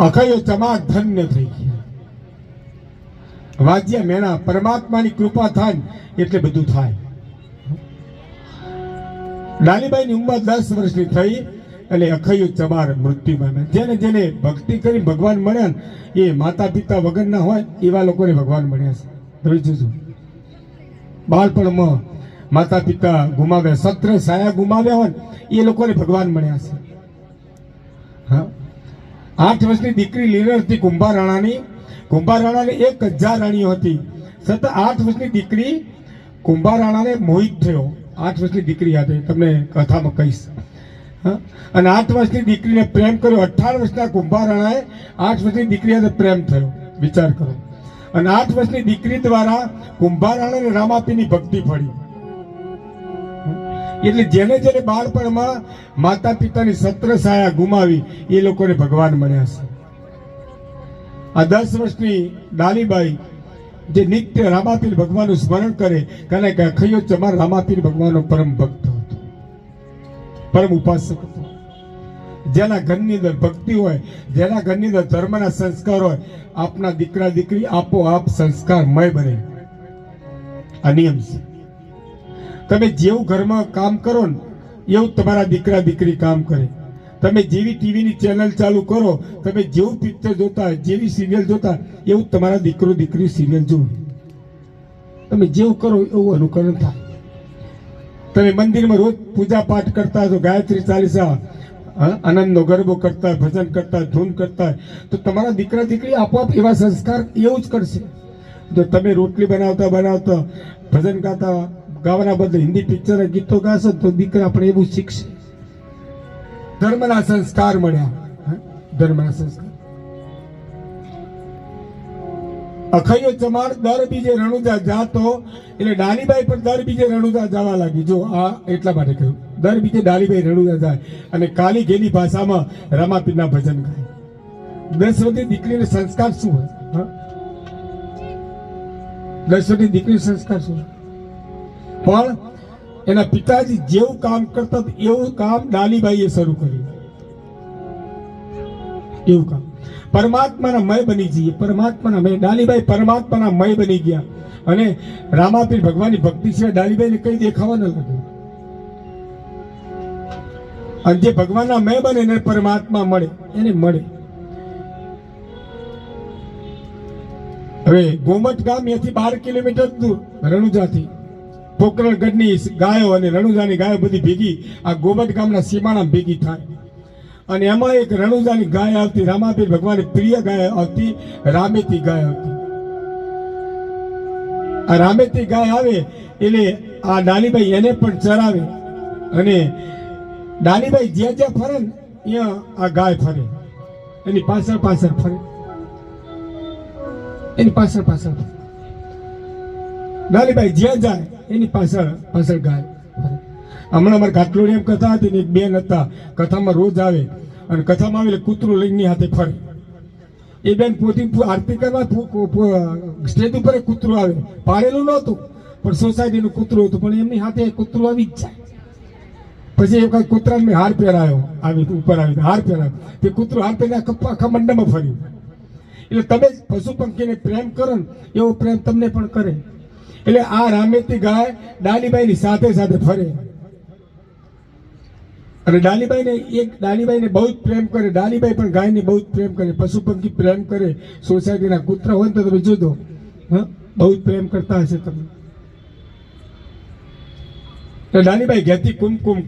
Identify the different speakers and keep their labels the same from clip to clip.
Speaker 1: અખયો ચમાક ધન્ય થઈ ગયા. વાદ્ય મેણા પરમાત્માની કૃપા થાય એટલે બધું થાય. ડાલીબાઈની ઉંમર દસ વર્ષની થઈ એટલે અખયું ચમાર મૃત્યુ પામ્યા. જેને જેને ભક્તિ કરી ભગવાન મળ્યા ને એ માતા પિતા વગરના હોય એવા લોકોને ભગવાન મળ્યા છે. જોજો. બાળપણમાં માતા પિતા ગુમાવ્યા, સત્ર સાયા ગુમાવ્યા હોય એ લોકોને ભગવાન મળ્યા છે. હા. આઠ વર્ષની દીકરી લીલર હતી કુંભા રાણાની. કુંભા રાણાને એક હજાર રાણીઓ હતી. સતત આઠ વર્ષની દીકરી કુંભા રાણાને મોહિત થયો. આઠ વર્ષની દીકરી hatte તમને કથામાં કહીશ? અને આઠ વર્ષની દીકરીને પ્રેમ કર્યો. અઠાર વર્ષના કુંભા રાણાએ આઠ વર્ષની દીકરી સાથે પ્રેમ થયો. વિચાર કરો. અને આઠ વર્ષની દીકરી દ્વારા કુંભા રાણાને રામાપીની ભક્તિ પડી. એટલે જેને જેને બાળપણમાં માતા પિતાની સત્ર સાયા ગુમાવી, એ લોકોને ભગવાન મળ્યા છે. આ દસ વર્ષની ડાલીબાઈ જે નિત્ય રામાપીર ભગવાનનું સ્મરણ કરે કારણ કે અખૈયો ચમાર રામાપીર ભગવાનનો પરમ ભક્ત હતો. પરમ ઉપાસક હતો. જેના ઘરની અંદર ભક્તિ હોય, જેના ઘરની અંદર ધર્મના સંસ્કાર હોય, આપના દીકરા દીકરી આપોઆપ સંસ્કારમય બને. આ નિયમ છે. તમે જેવું ઘરમાં કામ કરો ને, એવું તમારા દીકરા દીકરી કામ કરે. તમે જેવી ટીવીની ચેનલ ચાલુ કરો, તમે જેવું પિક્ચર જોતા જેવી સિરિયલ જોતા એવું તમારા દીકરો દીકરી સિરિયલ જોવે. તમે જેવું કરો એવું અનુકરણ થાય. તમે મંદિરમાં રોજ પૂજા પાઠ કરતા તો ગાયત્રી ચાલીસા આનંદનો ગરબો કરતા ભજન કરતા ધૂન કરતા તો તમારા દીકરા દીકરી આપોઆપ એવા સંસ્કાર એવું જ કરશે. જો તમે રોટલી બનાવતા બનાવતા ભજન ગાતા ગાવાના બદલે હિન્દી પિક્ચર ગીતો ગાશે તો દીકરા પણ એવું શીખશે. ધર્મના સંસ્કાર મળ્યા. ધર્મના સંસ્કાર. અખૈયો ચમાર દર બીજે રણુજા જાતો, એટલે ડાલીબાઈ પણ દર બીજે રણુજા જવા લાગી. જો આ એટલા માટે કહ્યું. દર બીજે ડાલીબાઈ રણુજા જાય અને કાલી ઘેલી ભાષામાં રમાપીના ભજન ગાય. દસ વર્ષની દીકરીને સંસ્કાર શું હોય? દસ વર્ષની દીકરી સંસ્કાર શું હોય? પણ એના પિતાજી જેવું કામ કરતા એવું કામ ડાલીબાઈએ શરૂ કર્યું. એવું કામ. પરમાત્માના મય બની જઈએ. પરમાત્માના મય. ડાલીબાઈ પરમાત્માના મય બની ગયા. અને રામાપીર ભગવાનની ભક્તિ સિવાય ડાલીબાઈને કઈ દેખાવા ન લાગ્યું. અને જે ભગવાનના મય બને એને પરમાત્મા મળે. એને મળે. હવે ગોમટ ગામ અહીંયાથી બાર કિલોમીટર દૂર, રણુજાથી. પોકરણગઢની ગાયો અને રણુજાની ગાયો બધી ભેગી આ ગોમટ ગામના સીમાણા ભેગી થાય. અને એમાં એક રણુજાની ગાય આવતી રામાપીર ભગવાન પ્રિય ગાય આવતી, રામેતી ગાય આવતી. આ રામેતી ગાય આવે એટલે આ ડાલીબાઈ એને પણ ચરાવે અને ડાલીબાઈ જ્યાં જ્યાં ફરે ત્યાં આ ગાય ફરે. એની પાછળ પાછળ ફરે. એની પાછળ પાછળ ફરે. ડાલીબાઈ જ્યાં જાય, એની પાછળ પાછળ ગાય. હમણાં અમારે ઘાટલોડી એમ કથા હતી ને એક બેન હતા, કથામાં રોજ આવે અને કથામાં આવેલે કૂતરું લઈને હાથે ફરે. એ બેન પોતે આરતી કરવા સ્ટેજ ઉપર કૂતરું આવે. પાડેલું નહોતું, પણ સોસાયટીનું કૂતરું હતું, પણ એમની હાથે કૂતરું આવી જ જાય. પછી એક કાંઈ કૂતરાને હાર પહેરાયો, આવી ઉપર આવી હાર પહેરાયો. તે કૂતરું હાર પહેર્યા આખા આખા મંડળમાં ફર્યું. એટલે તમે પશુ પંખીને પ્રેમ કરો ને, એવો પ્રેમ તમને પણ કરે. એટલે આ રામેતી ગાય ડાલીબાઈની સાથે સાથે ફરે. અને ડાલીબાઈને એક, ડાલીબાઈને બહુ જ પ્રેમ કરે. ડાલીબાઈ પણ ગાયને બહુ જ પ્રેમ કરે. પશુ પંખી પ્રેમ કરે. સોસાયટીના કૂતરા હોય તો તમે જોજો. હા? બહુ જ પ્રેમ કરતા હશે તમે. તો ડાલીબાઈ ઘેરથી કુમકુમ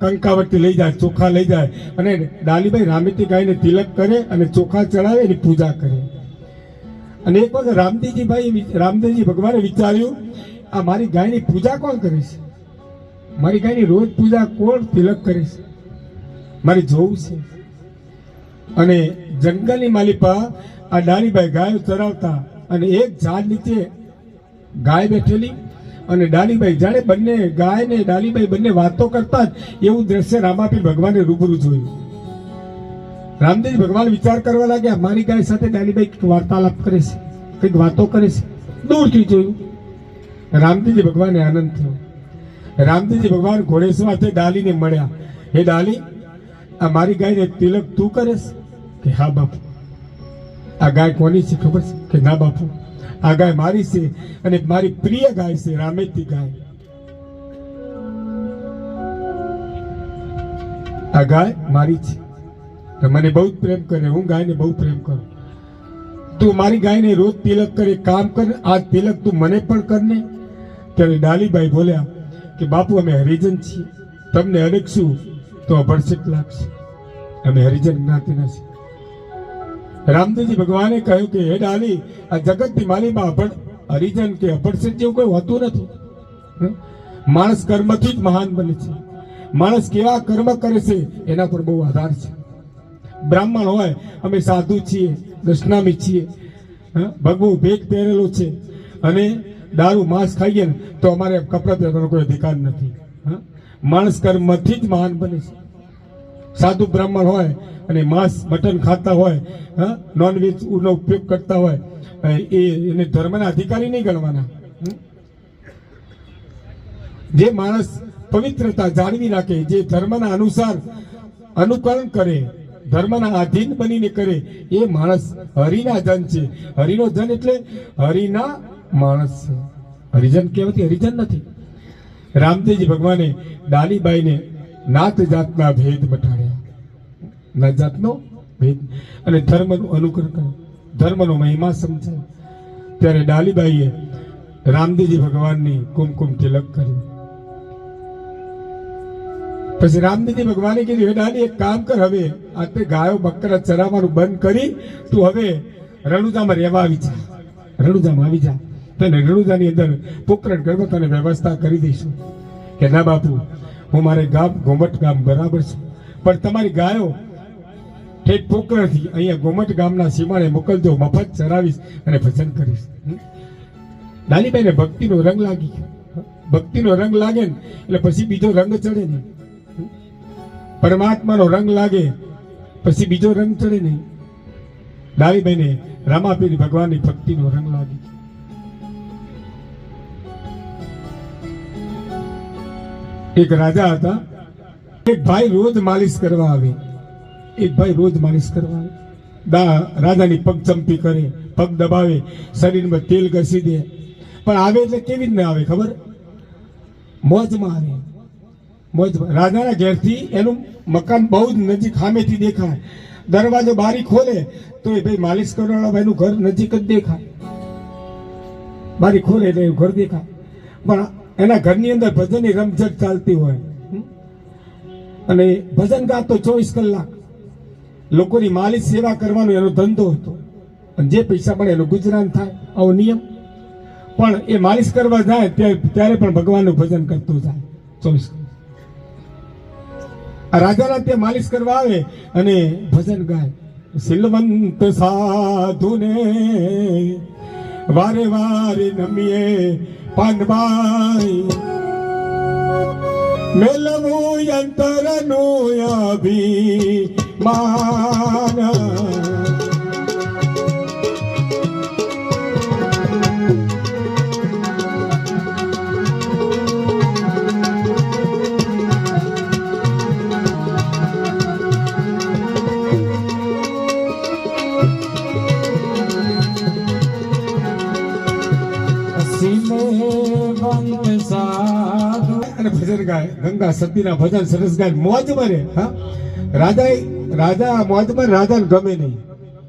Speaker 1: કંકાવટી લઈ જાય, ચોખા લઈ જાય. અને ડાલીબાઈ રામેતી ગાયને તિલક કરે અને ચોખા ચડાવે એની પૂજા કરે. અને એક વખત રામદેવજીભાઈ રામદેવજી ભગવાને વિચાર્યું, આ મારી ગાયની પૂજા કોણ કરે છે? મારી ગાયની રોજ પૂજા કોણ તિલક કરે છે? મારે જોવું છે. અને જંગલની માલિપા આ ડાળીભાઈ ગાયો ચરાવતા અને એક ઝાડ નીચે ગાય બેઠેલી અને ડાલીભાઈ જાણે બંને ગાય ને ડાલીબાઈ બંને વાતો કરતા જ એવું દ્રશ્ય રામાપી ભગવાને રૂબરૂ જોયું. રામદેવ ભગવાન વિચાર કરવા લાગ્યા, મારી ગાય સાથે ડાલીબાઈ વાર્તાલાપ કરે છે, કંઈક વાતો કરે છે. દૂરથી જોયું. રામદેવજી ભગવાનને આનંદ થયો. રામદેવજી ભગવાન ઘોડેશ્વરથી ડાલીને મળ્યા. હે ડાલી, આ મારી ગાયને તિલક તું કરેશ કે હા બાપુ? આ ગાય કોની છે ખબર છે કે ના બાપુ? આ ગાય મારી છે અને મારી પ્રિય ગાય છે, રામેતી ગાય. આ ગાય મારી છે. મને બહુ જ પ્રેમ કરે, હું ગાયને બહુ પ્રેમ કરું. તું મારી ગાયને રોજ તિલક કરે કામ કર આ તિલક તું મને પણ કરને ત્યારે ડાલીબાઈ બોલ્યા કે, બાપુ, અમે હરિજન છીએ. તમને અડકશું તો અભડસેટ લાગશે. અમે હરિજન જ્ઞાતિના છીએ રામદેવજી ભગવાને કહ્યું કે, હે ડાલી, આ જગતની માલીમાં અભડ હરિજન કે અભડસેટ જેવું કોઈ હોતું નથી. માણસ કર્મથી જ મહાન બને છે. માણસ કેવા કર્મ કરે છે, એના પર બહુ આધાર છે. બ્રાહ્મણ હોય, અમે સાધુ છીએ દશનામી છીએ? ભગવું ભેગ પહેરેલો છે અને દારૂ, માંસ ખાઈએ ને, તો અમારે કપડાં પહેરવાનો કોઈ અધિકાર નથી? માણસ કર્મથી જ મહાન બને છે સાધુ બ્રાહ્મણ હોય અને માંસ, મટન ખાતા હોય નોનવેજ નો ઉપયોગ કરતા હોય, એ એને ધર્મના અધિકારી નહીં ગણવાના? જે માણસ પવિત્રતા જાળવી રાખે, જે ધર્મના અનુસાર અનુકરણ કરે ધર્મના આધીન બનીને કરે એ માણસ હરિના જન છે. હરિનો જન એટલે હરિના માણસ. હરિજન કહેવાથી હરિજન નથી. રામદેવજી ભગવાને ડાલીબાઈને નાત જાતના ભેદ મટાડ્યા. નાત જાતનો ભેદ. અને ધર્મનું અનુકરણ કર્યું. ધર્મનો મહિમા સમજાય. ત્યારે ડાલીબાઈએ રામદેવજી ભગવાનની કુમકુમ તિલક કર્યું પછી રામજીજી ભગવાને કીધું, હે દાદી, એક કામ કર હવે. આ તે ગાયો બકરા ચરાવવાનું બંધ કરી, તું હવે રણુજામાં રહેવા આવી જા. રણુજામાં આવી જા. તને રણુજાની અંદર પોકરણ કરવા તને વ્યવસ્થા કરી દઈશું. કે ના બાપુ, હું મારે ગામ, ગોમટ ગામ બરાબર છું. પણ તમારી ગાયો ઠેઠ પોકરણથી અહીંયા ગોમટ ગામના સીમાને મોકલજો મફત ચરાવીશ અને ભજન કરીશ? ડાલીબાઈને ભક્તિનો રંગ લાગી ભક્તિનો રંગ લાગે ને, એટલે પછી બીજો રંગ ચડે નહીં? પરમાત્માનો રંગ લાગે, પછી બીજો રંગ ચડે નહીં. ડાલીબાઈને રામાપીર ભગવાનની ભક્તિનો રંગ લાગે. એક રાજા હતા, એક ભાઈ રોજ માલિશ કરવા આવે. એક ભાઈ રોજ માલિશ કરવા આવે. દા રાજાની પગ ચંપી કરે, પગ દબાવે, શરીરમાં તેલ ઘસી દે. પણ આવે એટલે કેવી રીતે આવે ખબર? મોજમાં આવે. રાજાના ઘેરથી એનું મકાન બહુ જ નજીક સામેથી દેખાય. દરવાજો બારી ખોલે તો એ ભાઈ માલિશ કરવાવાળા ભાઈનું ઘર નજીક જ દેખાય. બારી ખોલે એટલે એનું ઘર દેખાય. પણ એના ઘરની અંદર ભજનની રમઝટ ચાલતી હોય. અને ભજન ગાતો ચોવીસ કલાક. લોકોની માલિશ સેવા કરવાનો એનો ધંધો હતો. અને જે પૈસા મળે એનું ગુજરાન થાય, આવો નિયમ. પણ એ માલિશ કરવા જાય ત્યારે પણ ભગવાનનું ભજન કરતો જાય ચોવીસ કલાક. રાજાના ત્યાં માલિશ કરવા આવે અને ભજન ગાય. સિલવંત સાધુને વારે વારે નમીએ પાનભાઈ મેલવું યંતરનું અભિમાન. ગંગા સતીના ભજન સરસ ગાય. મોજ મરે હા? રાજા રાજા મોજમાં રાજાને ગમે નહીં.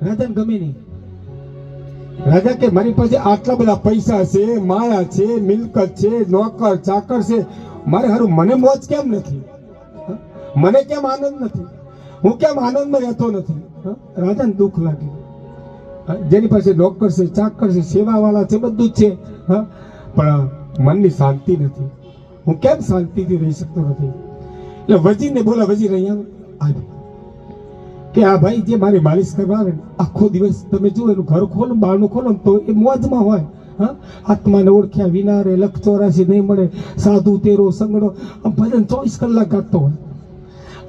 Speaker 1: રાજાને ગમે નહીં. રાજા કે મારી પાસે આટલા બધા પૈસા છે માયા છે મિલકત છે નોકર ચાકર છે. મારે હારું મને મોજ કેમ નથી? મને કેમ આનંદ નથી? હું કેમ આનંદમાં રહેતો નથી? રાજાને દુઃખ લાગે. જેની પાસે નોકર છે ચાકર છે સેવાવાળા છે બધું જ છે. હા? પણ મનની શાંતિ નથી. હું કેમ શાંતિથી રહી શકતો નથી? એટલે વજીરને બોલા, વજીર, અહીંયા આવી કે આ ભાઈ જે મારી માલિશ કરવા આવે આખો દિવસ તમે જુઓ, એનું ઘર ખોલો બહારનું ખોલો તો એ મોજમાં હોય. હા? આત્માને ઓળખ્યા વિના રે લખ ચોરાશી નહીં મળે, સાધુ, તેરો સંગડો ભજન ચોવીસ કલાક ગાતો હોય.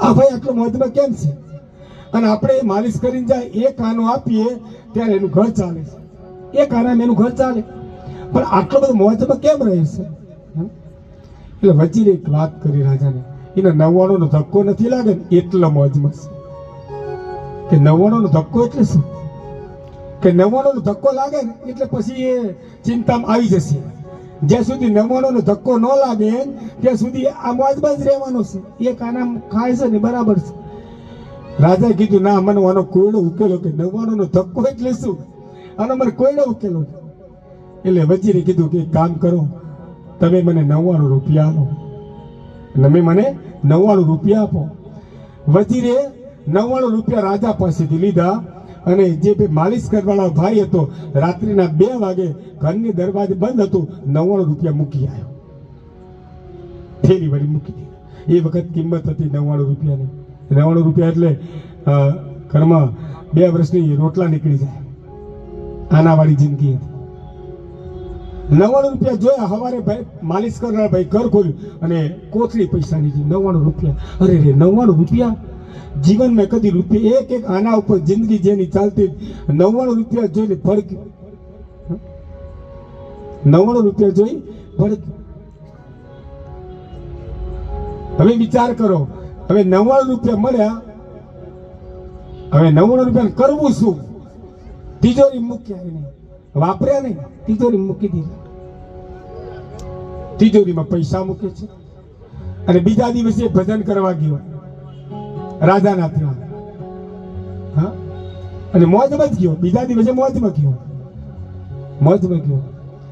Speaker 1: આ ભાઈ આટલો મોજમાં કેમ છે? અને આપણે માલિશ કરીને જાય એ કાનો આપીએ, ત્યારે એનું ઘર ચાલે છે. એ કારણે એનું ઘર ચાલે. પણ આટલો બધો મોજમાં કેમ રહે છે? એટલે વજીરે એક વાત કરી રાજાને, એને નવ્વાણું ધક્કો નથી લાગે ને? એટલો મોજમાં છે. કે નવ્વાણું ધક્કો એટલે શું? કે નવ્વાણું ધક્કો લાગે ને, એટલે પછી એ ચિંતામાં આવી જશે. જ્યાં સુધી નવ્વાણું ધક્કો ન લાગે ત્યાં સુધી આ મોજમાં જ રહેવાનો છે. એક આનામ ખાય છે ને, બરાબર છે. રાજાએ કીધું, ના, મને આનો કોયડો ઉકેલો કે નવ્વાણું ધક્કો એટલે શું? આનો મને કોયડો ઉકેલો એટલે વજીરે કીધું કે કામ કરો તમે મને નવ્વાણું રૂપિયા આપો. તમે મને નવ્વાણું રૂપિયા આપો. વજીરે નવ્વાણું રૂપિયા રાજા પાસેથી લીધા અને જે બે માલિશ કરવાળા ભાઈ હતો, રાત્રિના બે વાગે ઘરની દરવાજે બંધ હતું, નવ્વાણું રૂપિયા મૂકી આવ્યો થેલી વળી મૂકી દીધી. એ વખત કિંમત હતી નવ્વાણું રૂપિયાની. નવ્વાણું રૂપિયા એટલે ઘરમાં બે વર્ષની રોટલા નીકળી જાય. આનાવાળી જિંદગી હતી. નવ્વાણું રૂપિયા જોયા, હવારે ભાઈ, માલિશ કરનાર ભાઈ ઘર ખોલ્યું અને કોથળી પૈસાની છે નવ્વાણું રૂપિયા. અરે રે, નવ્વાણું રૂપિયા? જીવનમાં કદી રૂપિયા એક એક આના ઉપર જિંદગી જેની ચાલતી નવ્વાણું રૂપિયા જોઈને ભડક. નવ્વાણું રૂપિયા જોઈ ભડક. હવે વિચાર કરો, હવે નવ્વાણું રૂપિયા મળ્યા, હવે નવ્વાણું રૂપિયા કરવું શું? તિજોરી મૂક્યા એને. વાપર્યા નહીં, તિજોરી મૂકી દીધા. તિજોરીમાં પૈસા મૂકે છે. અને બીજા દિવસે ભજન કરવા ગયો. ત્યાં. હા? અને મોજમાં જ ગયો. બીજા દિવસે મોજમાં ગયો. મોજમાં ગયો.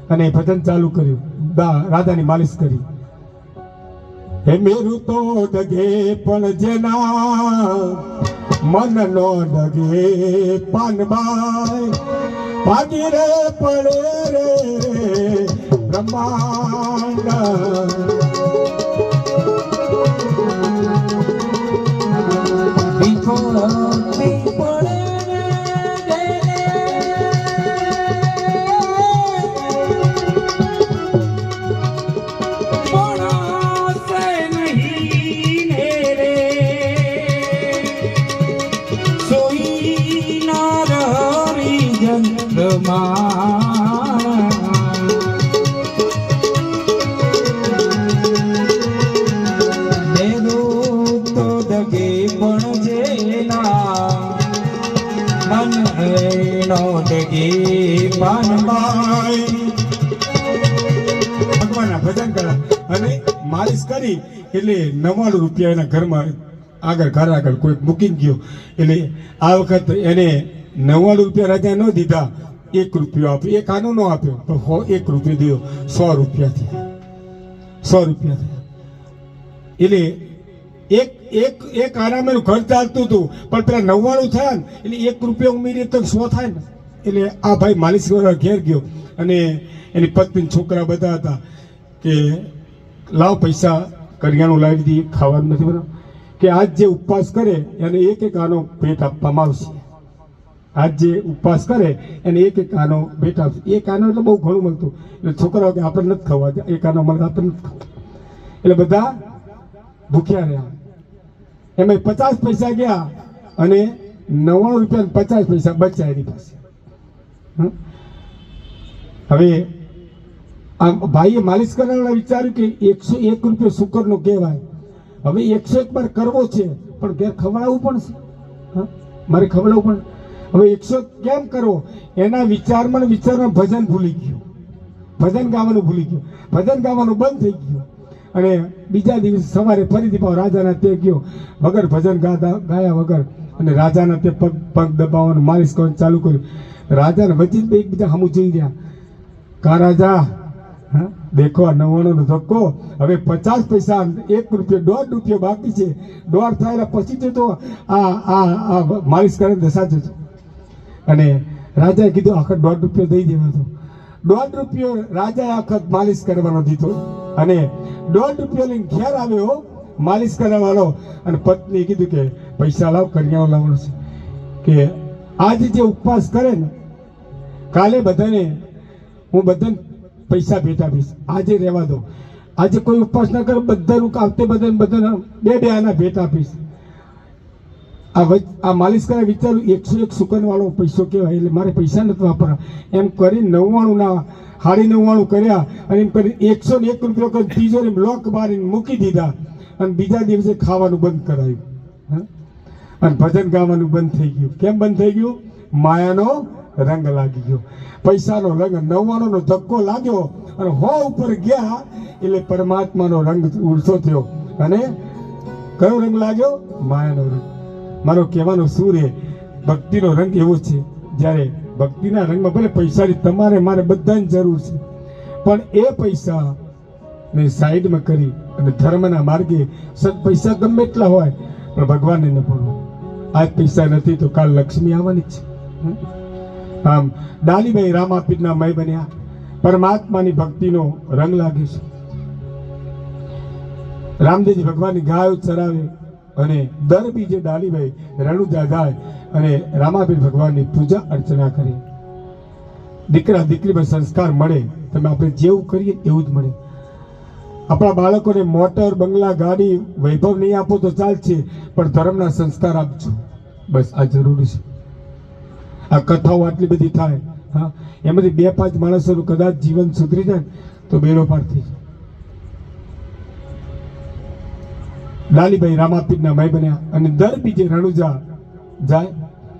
Speaker 1: અને ભજન ચાલુ કર્યું. બા, રાજાની માલિશ કરી. હે મેરું તો ડગે પણ જેના મન નો ડગે પાનબાઈ ભાગી રે, પડે રે, બ્રહ્માંડ.
Speaker 2: વિખોરતી પડે
Speaker 1: કરી એટલે નવ્વાણું રૂપિયા એના ઘરમાં આગળ, ઘર આગળ કોઈ મૂકી ગયો. એટલે આ વખત એને નવ્વાણું રૂપિયા રાજા ન દીધા. એક રૂપિયો આપ્યો. એક આનો ન આપ્યો. પણ એક રૂપિયો દીધો સો રૂપિયા થયા. સો રૂપિયા થયા. એટલે એક એક એક આરામેનું ઘર ચાલતું હતું. પણ પેલા નવ્વાણું થયા ને, એટલે એક રૂપિયા ઉમેરીએ તો સો થાય ને. એટલે આ ભાઈ માલિશ કરવા ઘેર ગયો. અને એની પત્ની છોકરા બધા હતા કે લાવ પૈસા કરિયાણું લાવી દઈએ ખાવાનું નથી બરાબર કે આજ જે ઉપવાસ કરે, એને એક એક આનો ભેટ આપવામાં આવશે. આજ જે ઉપવાસ કરે, એને એક એક આનો ભેટ આપશે. એક આનો એટલે બહુ ઘણું મળતું. એટલે છોકરાઓ કે આપણે નથી ખાવા એક આનો મળે આપણે નથી ખાવા. એટલે બધા ભૂખ્યા રહ્યા. એમાં પચાસ પૈસા ગયા અને નવ્વાણું રૂપિયા પચાસ પૈસા બચ્યા એની પાસે? હવે આ ભાઈએ માલિશ કરવાના વિચાર્યું કે એકસો એક રૂપિયો શુકરનો કહેવાય. હવે એકસો એક વાર કરવો છે, પણ ઘેર ખવડાવવું પણ છે? મારે ખવડાવવું પણ હવે એકસો કેમ કરવો? એના વિચારમાં વિચારમાં ભજન ભૂલી ગયું. ભજન ગાવાનું ભૂલી ગયું. ભજન ગાવાનું બંધ થઈ ગયું. અને બીજા દિવસે સવારે ફરીથી પાવ રાજાના તે ગયો. વગર ભજન ગાતા ગાયા વગર અને રાજાના તે પગ પગ દબાવવાનું, માલિશ કરવાનું ચાલુ કર્યું. રાજાને બે એકબીજા સામું જોઈ રહ્યા. કા રાજા? દેખો આ નવ્વાણું નો ધક્કો. હવે પચાસ પૈસા એક રૂપિયો, દોઢ રૂપિયો બાકી છે. દોઢ થાય પછી તો આ આ આ માલિશ કરે દશા જતો અને રાજાએ કીધું, આખા દોઢ રૂપિયો દઈ દેવો હતો દોઢ રૂપિયો રાજાએ આખત માલિશ કરવાનો દીધો. અને દોઢ રૂપિયો લઈને ઘેર આવ્યો, માલિશ કરવાવાળો અને પત્નીએ કીધું કે, પૈસા લાવ, કરિયાણું લાવવાનું છે. કે આજે જે ઉપવાસ કરે ને, કાલે બધાને હું બધાને પૈસા ભેટ આપીશ. આજે રહેવા દો. આજે કોઈ ઉપવાસ ના કરે, બધાનું આવતે બધાને બધાને બે બે આના ભેટ આપીશ. આ આ માલિશ કરે વિચારું, એકસો એક સુકન વાળો પૈસો કહેવાય, એટલે મારે પૈસા નથી વાપરવા. એમ કરી નવ્વાણું ના સાડી નવ્વાણું કર્યા, અને એમ કરી એકસો ને એક રૂપિયો કરી તિજોરી લોક મારીને મૂકી દીધા. અને બીજા દિવસે ખાવાનું બંધ કરાયું? અને ભજન ગાવાનું બંધ થઈ ગયું. કેમ બંધ થઈ ગયું? માયાનો રંગ લાગી ગયો. પૈસાનો રંગ નવ્વાણુંનો ધક્કો લાગ્યો અને હો ઉપર ગયા એટલે પરમાત્માનો રંગ ઉડતો થયો. અને કયો રંગ લાગ્યો? માયાનો રંગ. મારો કહેવાનો શું રે ભક્તિનો રંગ એવો છે. જ્યારે ભક્તિના રંગમાં ભલે પૈસાની તમારે મારે બધાની જરૂર છે. પણ એ પૈસા ને સાઈડમાં કરી અને ધર્મના માર્ગે સદ પૈસા ગમે એટલા હોય, પણ ભગવાનને ન પડવું આજ પૈસા નથી તો કાલ લક્ષ્મી આવવાની છે? આમ ડાલીભાઈ રામાપીરના મય બન્યા. પરમાત્માની ભક્તિનો રંગ લાગે છે. રામદેવજી ભગવાનની ગાયો ચરાવે અને દર બીજે ડાલીભાઈ રણુજા ગાય અને રામાપીર ભગવાનની પૂજા અર્ચના કરે. દીકરા દીકરીમાં સંસ્કાર મળે. તમે આપણે જેવું કરીએ એવું જ મળે. આપણા બાળકોને મોટર, બંગલા, ગાડી વૈભવ નહીં આપો તો ચાલશે, પણ ધર્મના સંસ્કાર આપજો. બસ આ જરૂરી છે. આ કથાઓ આટલી બધી થાય, હા? એમાંથી બે પાંચ માણસોનું કદાચ જીવન સુધરી જાય તો બેડો પાર થઈ જાય. લાલીભાઈ રામાપીરના ભાઈ બન્યા અને દર બીજે રણુજા જાય